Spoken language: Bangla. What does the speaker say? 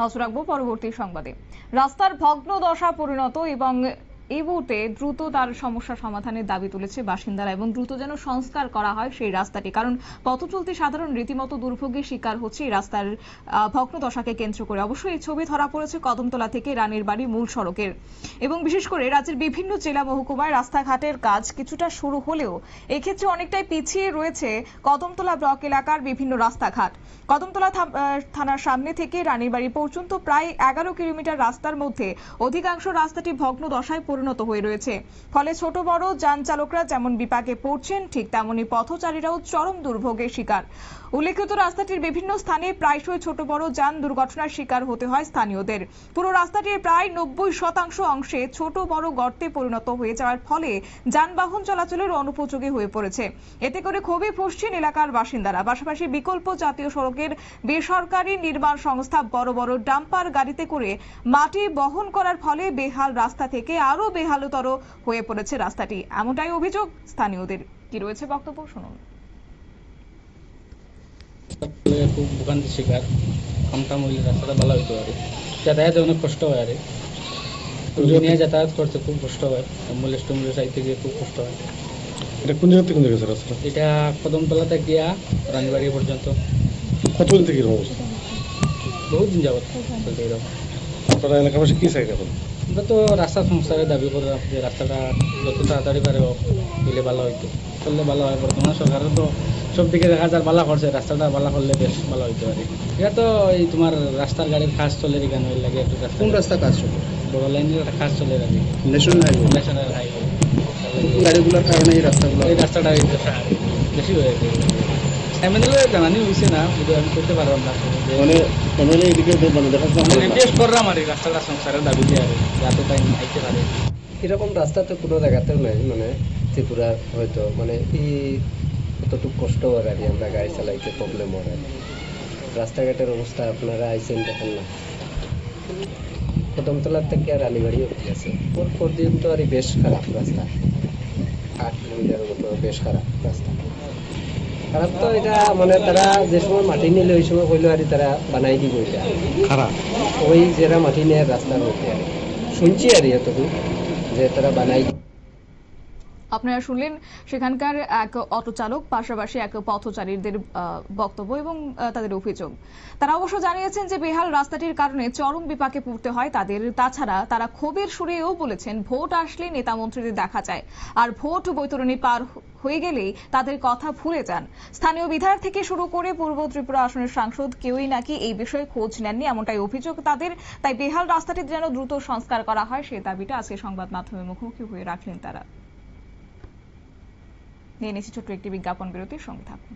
নজর রাখব পরবর্তী সংবাদে। রাস্তার ভগ্ন দশা পরিণত এবং মুহূর্তে দ্রুত তার সমস্যা সমাধানের দাবি তুলেছে বাসিন্দারা এবং দ্রুত যেন সংস্কার করা হয় সেই রাস্তাটি। কারণ পথ চলতি সাধারণ রীতিমতো দুর্ভোগের শিকার হচ্ছে এই রাস্তার আহ, ভগ্ন দশাকে কেন্দ্র করে। অবশ্যই এই ছবি ধরা পড়েছে কদমতলা থেকে রানীর বাড়ি মূল সড়কের। এবং বিশেষ করে রাজ্যের বিভিন্ন জেলা মহকুমায় রাস্তাঘাটের কাজ কিছুটা শুরু হলেও এক্ষেত্রে অনেকটাই পিছিয়ে রয়েছে কদমতলা ব্লক এলাকার বিভিন্ন রাস্তাঘাট। কদমতলা থানার সামনে থেকে রানীর বাড়ি পর্যন্ত প্রায় এগারো কিলোমিটার রাস্তার মধ্যে অধিকাংশ রাস্তাটি ভগ্ন দশায় পরিণত হয়ে রয়েছে। ফলে ছোট, বড় যান চালকরা যেমন বিপাকে পড়ছেন, ঠিক তেমনি পথচারীরাও চরম দুর্ভোগের শিকার। উল্লেখিত রাস্তাটির বিভিন্ন স্থানে প্রায়শই ছোট, বড় যান দুর্ঘটনার শিকার হতে হয় স্থানীয়দের। পুরো রাস্তাটির প্রায় নব্বই শতাংশ অংশে ছোট, বড় গর্তে পরিণত হয়ে যাওয়ার ফলে যানবাহন চলাচলের অনুপযোগী হয়ে পড়েছে। এতে করে ক্ষোভে পশ্চিম এলাকার বাসিন্দারা। পাশাপাশি বিকল্প জাতীয় সড়কের বেসরকারি নির্মাণ সংস্থা বড় বড় ডাম্পার গাড়িতে করে মাটি বহন করার ফলে বেহাল রাস্তা থেকে আরও বেহালতর হয়ে পড়েছে রাস্তাটি। এমনটাই অভিযোগ স্থানীয়দের। কি রয়েছে বক্তব্য? শুনুন। বলে খুব ভোগান্তির শিকার। কামটা মহিলা রাস্তাটা ভালো হইতে পারে যাতায়াতে অনেক কষ্ট হয় আরে। রুগী যাতায়াত করতে খুব কষ্ট হয়। অ্যাম্বুলেন্স ট্যাম্বুলেন্স আইতে গিয়ে খুব কষ্ট হয়। এটা কোন জায়গা থেকে কোন জায়গা স্যার এটা কদমতলাতে গিয়া রানীবাড়ি পর্যন্ত। কতদিন থেকে অবস্থা? বহুত দিন যাবত আপনারা এলাকাবাসী কি চাই এখন আমরা তো রাস্তা সংস্কারের দাবি করলাম যে রাস্তাটা যত তাড়াতাড়ি পারে দিলে ভালো হইতো। করলে ভালো হয় বর্তমান সরকারও তো সব দিকে দেখা যায় বালা করছে রাস্তাটা বালা করলে বেশ ভালো হইতে পারে। এটা তো এই তোমার রাস্তার গাড়ির কাজ চলে এখানে ওই লাগে একটু রাস্তা কোন রাস্তা কাজ চলে? বড় লাইনের একটা কাজ চলে আর ন্যাশনাল হাইওয়ে ন্যাশনাল হাইওয়ে গাড়িগুলোর কারণে এই রাস্তাগুলো এই রাস্তাটা বেশি হয়ে গেছে। এমএলএ জানানি হয়েছে না কিন্তু আমি করতে পারলাম না। মানে এমএলএ এদিকে মানে রিকোয়েস্ট করলাম আর এই রাস্তাটা সংসারের দাবিতে আর যাতে তাই আইতে পারে। এরকম রাস্তা তো কোনো জায়গাতেও নাই মানে ত্রিপুরার হয়তো মানে এই কতটুকু কষ্ট হয় আর কি আমরা গাড়ি চালাইতে প্রবলেম হয়। রাস্তাঘাটের অবস্থা আপনারা আইসেন দেখেন না। কদমতলার থেকে আর আলিবাড়ি অব্দি আছে। ওর তো আর বেশ খারাপ রাস্তা। আট কিলোমিটারের মতো বেশ খারাপ রাস্তা। খারাপ তো এটা মানে তারা যে সময় মাটি নিলে ওই সময় কইলো আর তারা বানাই দিব এটা। খারাপ। ওই যারা মাটি নেয় রাস্তার মধ্যে আর। শুনছি আর এতটুকু যে তারা বানাই আপনারা শুনলেন সেখানকার এক অটো চালক পাশাপাশি এক পথচারীদের আহ, বক্তব্য এবং তাদের অভিযোগ। তারা অবশ্য জানিয়েছেন যে বেহাল রাস্তাটির কারণে চরম বিপাকে পড়তে হয় তাদের। তাছাড়া তারা ক্ষোভের সুরেও বলেছেন ভোট আসলে নেতা মন্ত্রীদের দেখা যায়। আর ভোট বৈতরণী পার হয়ে গেলেই তাদের কথা ভুলে যান। স্থানীয় বিধায়ক থেকে শুরু করে পূর্ব ত্রিপুরা আসনের সাংসদ কেউই নাকি এই বিষয়ে খোঁজ নেননি, এমনটাই অভিযোগ তাদের। তাই বেহাল রাস্তাটি যেন দ্রুত সংস্কার করা হয় সেই দাবিটা আজকে সংবাদ মাধ্যমে মুখোমুখি হয়ে রাখলেন তারা। নিয়ে নিচ্ছি ছোট্ট একটি বিজ্ঞাপন বিরতির সঙ্গে থাকুন।